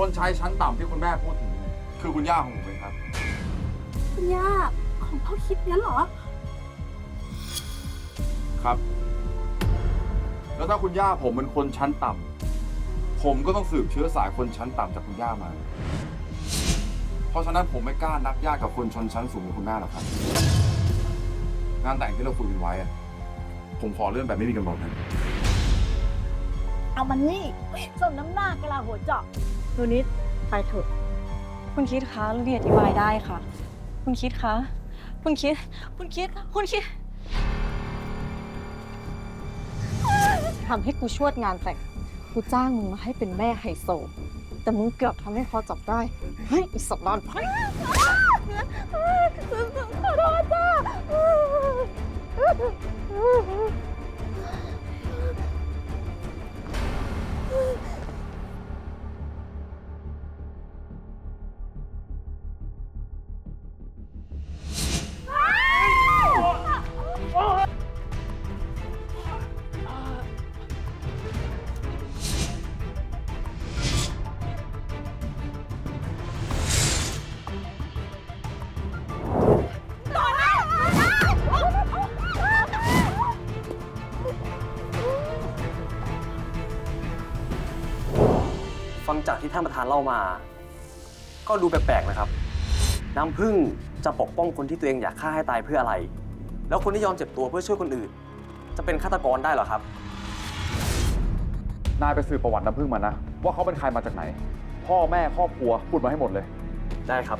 คนใช้ชั้นต่ำที่คุณแม่พูดถึงเนี่ยคือคุณย่าของผมเองครับ คุณย่าของพ่อคิดเนี้ยเหรอ ครับ แล้วถ้าคุณย่าผมเป็นคนชั้นต่ำผมก็ต้องสืบเชื้อสายคนชั้นต่ำจากคุณย่ามา เพราะฉะนั้นผมไม่กล้านับญาติกับคนชนชั้นสูงของคุณแม่หรอกครับ งานแต่งที่เราคุยกันไว้อะผมขอเลื่อนแบบไม่มีกำหนดนะ เอามันนี่สมน้ำหน้ากะลาหัวเจาะ ดูนิดไปเถอะ คุณคิดคะเรื่องนี้อธิบายได้ค่ะ คุณคิดคะ คุณคิด คุณคิด คุณคิด ทำให้กูชวดงานแต่ง กูจ้างมึงมาให้เป็นแม่ไฮโซ แต่มึงเกือบทำให้เขาจับได้ เฮ้ยอีสัตว์นอนไพ่ข ฟังจากที่ท่านประธานเล่ามา ก็ดูแปลกๆนะครับ น้ำพึ่งจะปกป้องคนที่ตัวเองอยากฆ่าให้ตายเพื่ออะไร แล้วคนที่ยอมเจ็บตัวเพื่อช่วยคนอื่น จะเป็นฆาตกรได้เหรอครับ นายไปสืบประวัติน้ำพึ่งมานะ ว่าเขาเป็นใครมาจากไหน พ่อแม่ครอบครัวพูดมาให้หมดเลย ได้ครับ